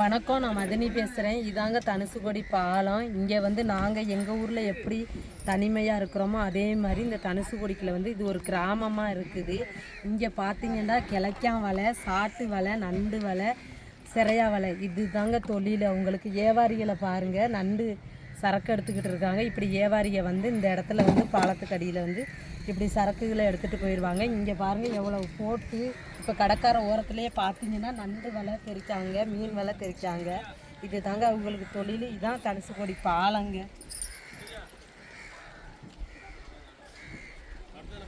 வணக்கம் நான் மதனி பேசுகிறேன் இதாங்க தனுசுக்கொடி பாலம். இங்கே வந்து நாங்கள் எங்கள் ஊரில் எப்படி தனிமையாக இருக்கிறோமோ அதே மாதிரி இந்த தனுசுக்கொடிக்கில் வந்து இது ஒரு கிராமமாக இருக்குது. இங்கே பார்த்தீங்கன்னா கிழக்கான் வலை சாட்டு வலை நண்டு வலை சிறையா வலை. இது தாங்க தொழில். அவங்களுக்கு ஏவாரிகளை பாருங்கள் நண்டு சரக்கு எடுத்துக்கிட்டு இருக்காங்க. இப்படி ஏவாரியை வந்து இந்த இடத்துல வந்து பாலத்துக்கு அடியில் வந்து இப்படி சரக்குகளை எடுத்துகிட்டு போயிடுவாங்க இங்கே பாருங்கள் எவ்வளோ போட்டு இப்போ கடற்கரை ஓரத்துலேயே பார்த்தீங்கன்னா நண்டு வலை தெரிச்சாங்க மீன் வலை தெரிச்சாங்க இது தாங்க அவங்களுக்கு தொழில். இதுதான் தனுசுக்கொடி பாலங்க.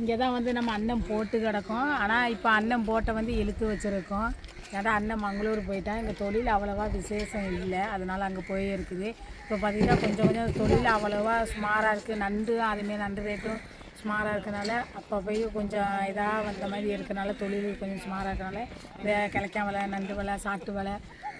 இங்கே தான் வந்து நம்ம அண்ணன் போட்டு கிடக்கும். ஆனால் இப்போ அண்ணன் போட்டை வந்து இழுத்து வச்சுருக்கோம். ஏன்னா அண்ணன் மங்களூர் போயிட்டான். இந்த தொழில் அவ்வளோவா விசேஷம் இல்லை. அதனால் அங்கே போய் இருக்குது இப்போ பார்த்திங்கன்னா கொஞ்சம் கொஞ்சம் தொழில் அவ்வளோவா சுமாராக இருக்குது நண்டு அதுமாரி நண்டு ரேட்டும் சுமாராக இருக்கனால அப்போ போய் கொஞ்சம் இதாக வந்த மாதிரி இருக்கனால தொழில் கொஞ்சம் சுமாராக இருக்கனால இந்த கிழக்கா வலை நண்டு வலை சாட்டு வலை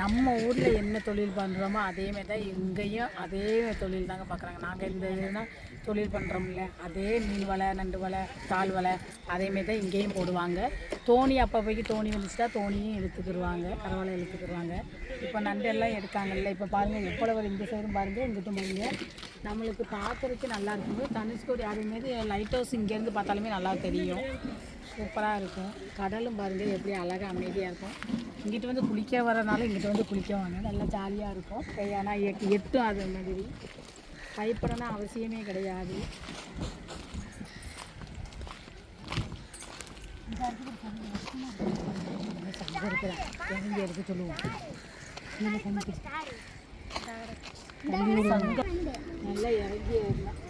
நம்ம ஊரில் என்ன தொழில் பண்ணுறோமோ அதேமாரி தான் இங்கேயும் அதே தொழில் தாங்க பார்க்குறாங்க நாங்கள் இந்த இதுனா தொழில் பண்ணுறோம்ல அதே மீன் வலை நண்டு வலை தாள் வலை அதேமாரி தான் இங்கேயும் போடுவாங்க. தோணி அப்போ போய் தோணி வந்துச்சுட்டா தோணியும் எடுத்துக்கிடுவாங்க கரவலை எடுத்துக்கிடுவாங்க இப்போ நண்டெல்லாம் எடுக்காங்கல்ல இப்போ பாருங்கள் எவ்வளோ இந்த சைடும் பாருங்கள் இங்கிட்டும் பாருங்க. நம்மளுக்கு பார்க்குறதுக்கு நல்லா இருக்கும் தனுஷ்கோடி அதேமாரி லைட் ஹவுஸ் இங்கேருந்து பார்த்தாலுமே நல்லா தெரியும். சூப்பராக இருக்கும். கடலும் பாருங்கள் எப்படி அழகாக அமைதியாக இருக்கும். இங்கிட்டு வந்து குளிக்க வரனால இங்கிட்டு வந்து குளிக்க வாங்க. நல்லா ஜாலியாக இருக்கும். ஆனால் எட்டும் அது மாதிரி. பயப்படனா அவசியமே கிடையாது. இருக்கிறேன் எங்கே எடுத்து சொல்லுவோம் கீழே கண்ணுக்கு தண்ணி சங்கம் நல்லா இறங்கி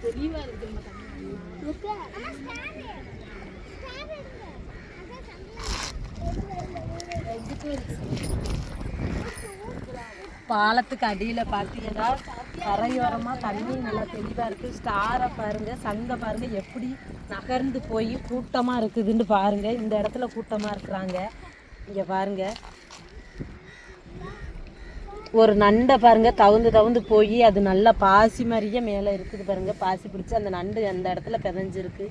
தெளிவாக பாலத்துக்கு அடியில் பார்த்தீங்கன்னா கரையோரமாக தண்ணி நல்லா தெளிவாக இருக்குது ஸ்டாரை பாருங்கள் சங்கை பாருங்கள் எப்படி நகர்ந்து போய் கூட்டமாக இருக்குதுன்னு பாருங்கள் இந்த இடத்துல கூட்டமாக இருக்கிறாங்க. இங்கே பாருங்கள் ஒரு நண்டை பாருங்க தவுந்து தவுந்து போய் அது நல்லா பாசி மாதிரியே மேலே இருக்குது பாருங்க. பாசி பிடிச்சி அந்த நண்டு அந்த இடத்துல பிதஞ்சிருக்கு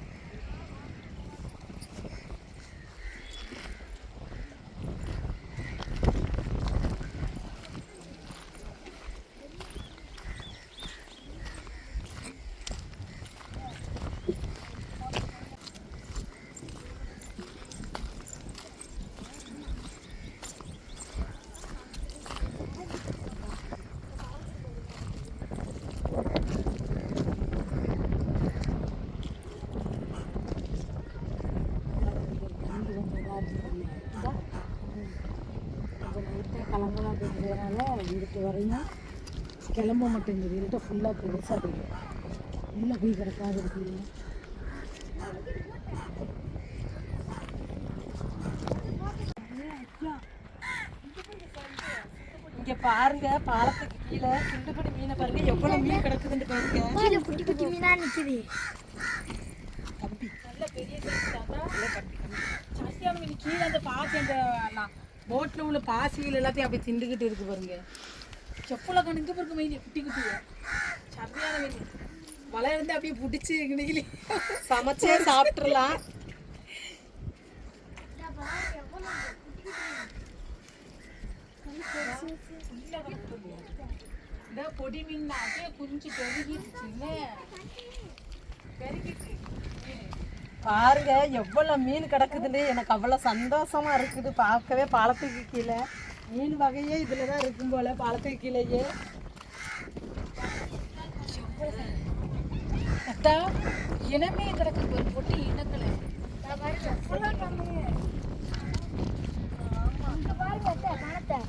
கொஞ்சம் லைட்டாக கிளம்பலாம் அப்படிங்கிறதுனால இங்கிட்டு வரையும் கிளம்ப மாட்டேங்குது இருட்ட ஃபுல்லாக பெருசாக போயிடும் உள்ளே போய் கிடக்காது இருக்குது இங்க பாருங்க பாலத்துக்கு கீழே சிண்டுபடி மீனை பாருங்க. எவ்வளவு மீன் கிடக்குதுன்னு பாருங்க. குட்டி குட்டி மீனா நிக்குது. கம்பி நல்ல பெரிய சத்தியா மீன் கீழே அந்த பாசி அந்த போட்டில் உள்ள பாசிகள் எல்லாத்தையும் அப்படியே திண்டுக்கிட்டு இருக்கு பாருங்க. செப்பல கணக்கு பாருங்க மீன் குட்டி குட்டி. சரியான மீன் வலை இருந்து அப்படியே பிடிச்சி கிணிக்கிளி சமைச்சே சாப்பிட்டுறலாம். இந்த பொடி மீன் அப்படியே குஞ்சு பெருகிடுச்சுங்க. பெருகிட்டு பாருங்க எவ்வளவு மீன் கிடக்குதுன்னு. எனக்கு அவ்வளவு சந்தோஷமா இருக்குது. பார்க்கவே பாலத்துக்கு கீழே. மீன் வகையே இதில் தான் இருக்கும் போல பாலத்துக்கு கீழேயே. அத்தா இனமே கிடக்கு ஒரு பொட்டி இனக்கலை இங்க பாருங்க அத்தை, பணத்தை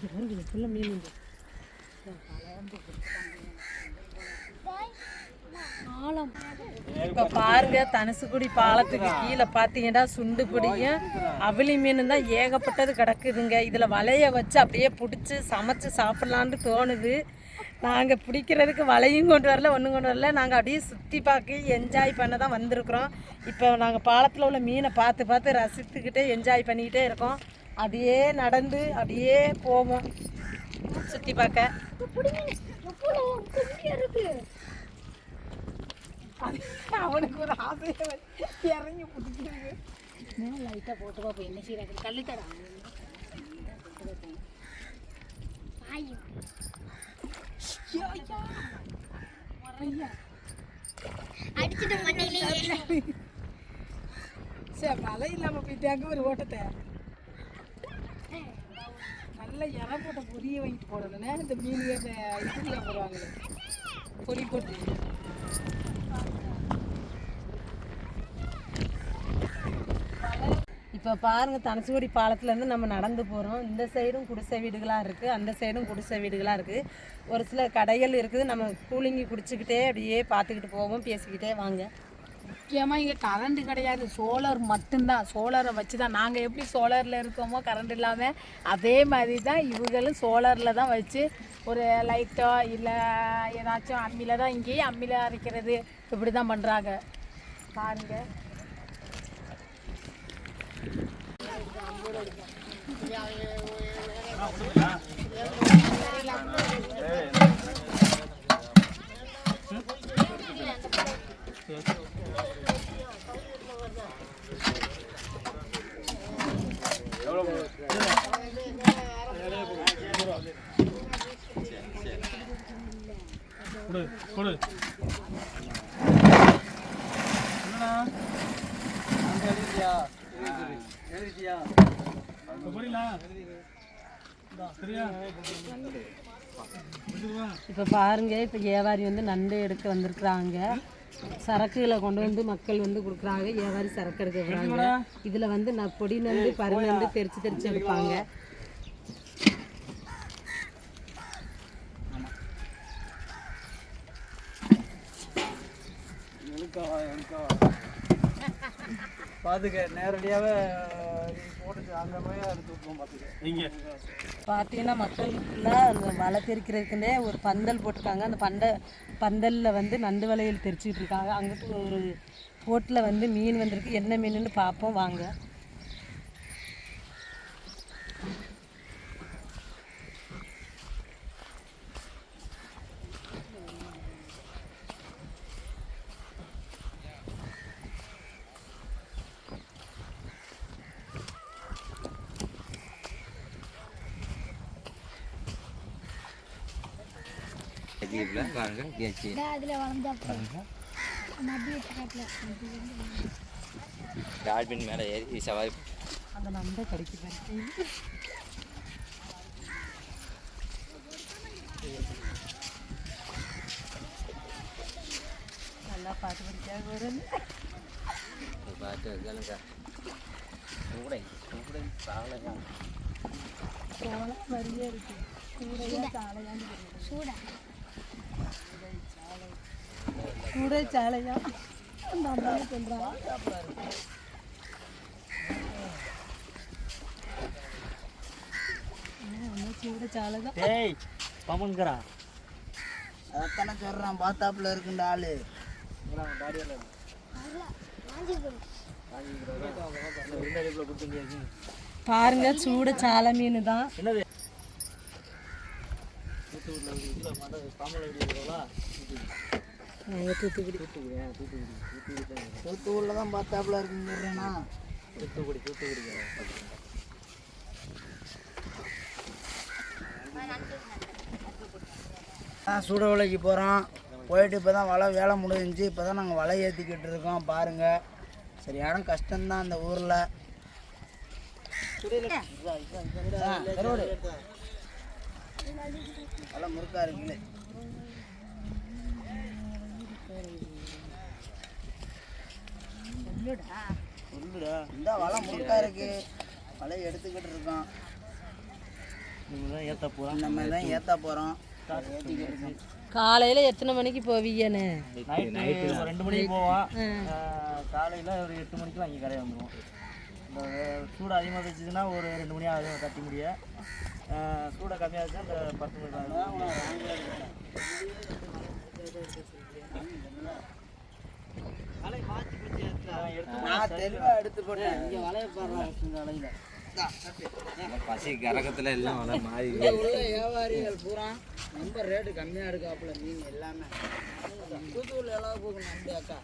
ஃபுல்லாக மீன் உண்டு இப்போ பாருங்க தனுசுக்குடி பாலத்துக்கு கீழே பார்த்தீங்கன்னா சுண்டு பிடியும் அவளி மீன் தான் ஏகப்பட்டது கிடக்குதுங்க. இதில் வலைய வச்சு அப்படியே பிடிச்சி சமைச்சு சாப்பிட்லான்னு தோணுது. நாங்கள் பிடிக்கிறதுக்கு வலையும் கொண்டு வரல ஒன்றும் கொண்டு வரல. நாங்கள் அப்படியே சுற்றி பார்க்க என்ஜாய் பண்ண தான் வந்திருக்கிறோம். இப்போ நாங்கள் பாலத்தில் உள்ள மீனை பார்த்து பார்த்து ரசித்துக்கிட்டே என்ஜாய் பண்ணிக்கிட்டே இருக்கோம். அப்படியே நடந்து அப்படியே போவோம். சுற்றி பார்க்க. அவனுக்கு ஒரு ஆசையை இறங்கி பிடிச்சிருக்கு லைட்டா போட்டு பாப்போம் என்ன செய்யறாங்க கல்லு தடா. அடிச்சுட்டு மண்ணிலேயே சரி மழை இல்லாமல் போயிட்டாங்க ஒரு ஓட்டத்தை. நல்ல இற போட்ட பொரிய வாங்கிட்டு போடணுண்ணே இந்த மீன் இந்த இதுல போடுவாங்களே. பொரி போட்டு. இப்போ பாருங்கள் தனசுகுடி பாலத்துலேருந்து நம்ம நடந்து போகிறோம் இந்த சைடும் குடிசை வீடுகளாக இருக்குது அந்த சைடும் குடிசை வீடுகளாக இருக்குது ஒரு சில கடைகள் இருக்குது. நம்ம கூலிங்கி குடிச்சிக்கிட்டே அப்படியே பார்த்துக்கிட்டு போவோம் பேசிக்கிட்டே வாங்க. முக்கியமாக இங்கே கரண்ட் கிடையாது. சோலார் மட்டும்தான். சோலாரை வச்சு தான் நாங்கள் எப்படி சோலாரில் இருக்கோமோ கரண்ட் இல்லாமல் அதே மாதிரி தான் இவங்களும் சோலாரில் தான் வச்சு ஒரு லைட்டோ இல்லை ஏதாச்சும் அம்மியில் தான் இங்கேயே அம்மியில் அரைக்கிறது. இப்படி தான் பண்ணுறாங்க பாருங்கள் Yeah. இப்போ பாருங்க இப்போ வியாபாரி வந்து நண்டு எடுக்க வந்திருக்கிறாங்க. சரக்குகளை கொண்டு வந்து மக்கள் வந்து கொடுக்குறாங்க. வியாபாரி சரக்கு எடுக்க போகிறாங்க இதில் வந்து நான் பொடி நண்டு பரு நண்டு தெரிச்சு தெரிச்சு எடுப்பாங்க. பார்த்துக்க நேரடியாகவே பார்த்தீங்கன்னா மக்கள் ஃபுல்லாக அந்த வலை தெரிக்கிறதுக்குன்னே ஒரு பந்தல் போட்டிருக்காங்க. அந்த பண்ட பந்தலில் வந்து நண்டு வலையில் தெரிச்சிட்டு இருக்காங்க. அங்கிட்டு ஒரு போட்டில் வந்து மீன் வந்திருக்கு. என்ன மீனுன்னு பார்ப்போம் வாங்க. அதுல வளர்ந்தா மத்திய காட்டுல டால்பின் மேலே ஏறி சவாரி அந்த நண்டை கடிக்கிறாங்க நல்லா பாட்டு படிக்காக வரும் பார்த்து கேளுங்க கூட கூட சாலையா மாதிரியே இருக்கு கூடையா சாலையான்னு தெரியல. சூடா கூடை சாலையா? அந்த அம்மா சொல்றான் சூட சாலை தான். டேய் பமன்கிறா அதானே சொல்கிறான் பாத்தாப்புல இருக்குண்ட ஆளு. பாருங்க சூட சாலை மீன் தான். என்னது? நாங்கள் தூத்துக்குடி தூத்துக்குடியா தூத்துக்குடி தூத்துக்குடி தூத்துக்குடியில் தான் பார்த்தாப்புல இருக்குன்னு சொல்கிறேன்னா தூத்துக்குடி தூத்துக்குடி சூட விலைக்கு போகிறோம் போயிட்டு இப்போ தான் வலை வேலை முடிஞ்சிச்சு. இப்போ தான் நாங்கள் வலை ஏற்றிக்கிட்டு இருக்கோம். பாருங்கள் சரியான கஷ்டம்தான் அந்த ஊரில். வலை முறுக்கா சொல்லுடா. இந்த வலை முறுக்கா இருக்கு. வலை எடுத்துக்கிட்டு இருக்கோம் தான் ஏற்ற போகிறோம் மாதிரி தான் ஏற்ற போகிறோம் காலையில் எத்தனை மணிக்கு போவீங்கண்ணே நைட்டு ஒரு ரெண்டு மணிக்கு போவோம். காலையில் ஒரு எட்டு மணிக்கெலாம் இங்கே கரையை வந்துடும் இந்த சூடு அதிகமாக வச்சுச்சுன்னா ஒரு ரெண்டு மணி ஆகும் கட்டி முடிய. சூடை கம்மியாக வச்சுன்னா இந்த பத்து மணி ஆகும் பசி கரகத்துல எல்லாம் வலை மாறி இங்கே உள்ள வியாபாரிகள் பூரா ரொம்ப ரேட்டு கம்மியாக இருக்காப்புல மீன் எல்லாமே தூத்துக்குள்ள எல்லாம் போகும் நம்பி அக்கா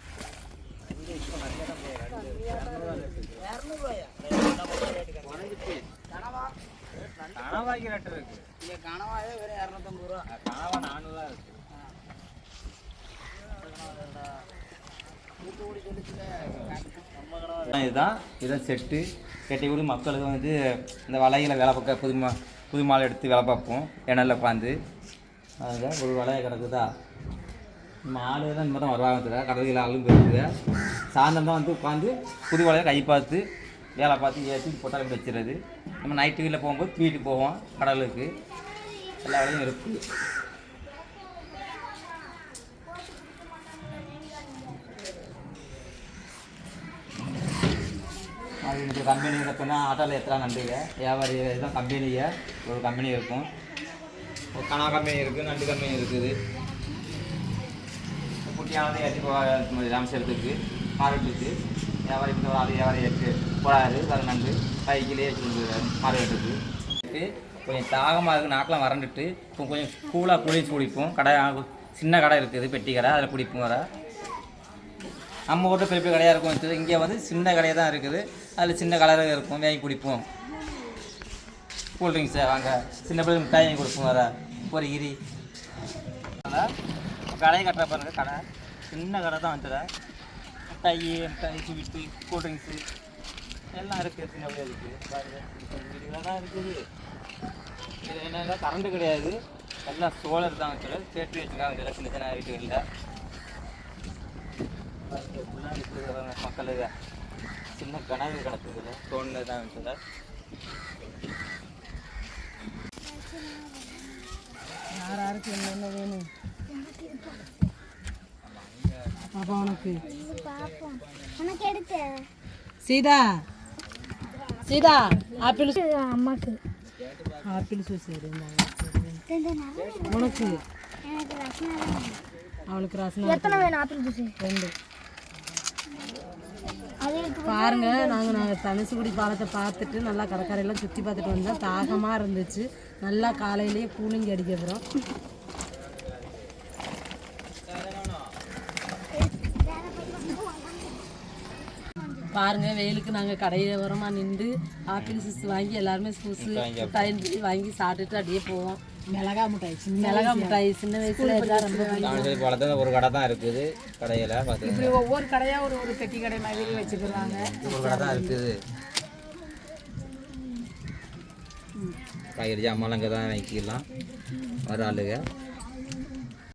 இரநூறுவாயா கனவா ரேட்டு இருக்கு இங்கே கனவாயே வெறும் இரநூத்தம்பது ரூபா கனவா நானூறுவா இருக்கு இதுதான். இதான் செட்டு. கட்டி கூட மக்களுக்கு வந்து இந்த வலையில் வேலை பார்க்க புது மா புது மாலை எடுத்து வேலை பார்ப்போம். இணையில் உட்காந்து அதுதான் ஒரு வலையை கிடக்குதா? நம்ம தான் இந்த மாதிரி வருவாங்க கடற்கையில் ஆளும் போயிருக்குது சாயந்தரம் தான் வந்து உட்காந்து புது வலையை கை பார்த்து வேலை பார்த்து ஏற்றி போட்டாலும் வச்சுருது நம்ம நைட்டு வீட்டில் போகும்போது வீட்டுக்கு போவோம் கடலுக்கு. எல்லா வேலையும் இருக்குது அது இந்த கம்பெனி இருப்பேன்னா ஆட்டோவில் எத்தனை நண்டுங்க வியாபாரி இதுதான் கம்பெனிங்க ஒரு கம்பெனி இருக்கும். ஒரு கனா கம்பெனி இருக்குது நண்டு கம்பெனி இருக்குது. குட்டியானது ஏற்றி போக ராமேஸ்வரத்துக்கு. மார்க்கெட்டுக்கு. வியாபாரி இந்த அது வியாபாரி ஏற்றி போடாது அது நண்டு பைக்கிலே வச்சுருந்துருக்காரு மார்க்கெட்டுக்கு. கொஞ்சம் தாகமாக இருக்குது நாக்கெலாம் வறண்டுட்டு. இப்போ கொஞ்சம் கூலாக குளிச்சு குடிப்போம் கடை சின்ன கடை இருக்குது பெட்டி கடை. அதில் குடிப்போம் வர நம்ம ஊரில் பெரிய பெரிய கடையாக இருக்கும். இங்கே வந்து சின்ன கடையாக தான் இருக்குது. அதில் சின்ன கலராக இருக்கும். வாங்கி குடிப்போம். கூல்ட்ரிங்க்ஸை வாங்க. சின்ன பிள்ளைங்க மிட்டாய் வாங்கி கொடுப்போம் வர ஒரு இரி. கடையை கட்டுற பாருங்க கடை. சின்ன கடை தான் வந்துடுற மிட்டாய் மிட்டாய் ஸ்வீட்டு கூல்ட்ரிங்க்ஸு எல்லாம் இருக்குது சின்ன பிள்ளை இருக்குது தான் இருக்குது. இது என்னன்னா கரண்ட்டு கிடையாது. எல்லாம் சோலர் தான் வச்சுரு சேர்த்து வச்சுருக்காங்க. சின்ன சின்ன வீட்டுகளில். மக்களுக்கு சின்ன கனவு கிடக்குதுல தோணுது தான் வச்சத யார் யாருக்கு என்னென்ன வேணும் பாப்பா உனக்கு? சீதா சீதா ஆப்பிள் அம்மாக்கு ஆப்பிள் ஜூஸ் உனக்கு அவளுக்கு ரசனா எத்தனை வேணும் ஆப்பிள் ஜூஸ் ரெண்டு. பாருங்க நாங்கள் நாங்கள் தனுசுக்குடி பாலத்தை பார்த்துட்டு நல்லா கடற்கரையெல்லாம் சுற்றி பார்த்துட்டு வந்தோம் தாகமாக இருந்துச்சு. நல்லா காலையிலேயே கூலிங் அடிக்க போகிறோம் பாருங்க வெயிலுக்கு நாங்கள் கடையில் ஓரமாக நின்று ஆப்பிள் ஜூஸ் வாங்கி எல்லாருமே ஜூஸ் சொல்லி வாங்கி சாப்பிட்டுட்டு அப்படியே போவோம். மிளகா மிட்டாய் சின்ன மிளகா மிட்டாய் சின்ன வயசுல எல்லாம் ரொம்ப தாமரை பாலத்தில் ஒரு கடை தான் இருக்குது கடையில் இப்படி ஒவ்வொரு கடையாக ஒரு ஒரு பெட்டி கடை மாதிரி வச்சுக்கிறாங்க. ஒரு கடை தான் இருக்குது. காய்கறி ஜாமான்லாம் இங்கே தான் வாங்கிக்கலாம் வர ஆளுங்க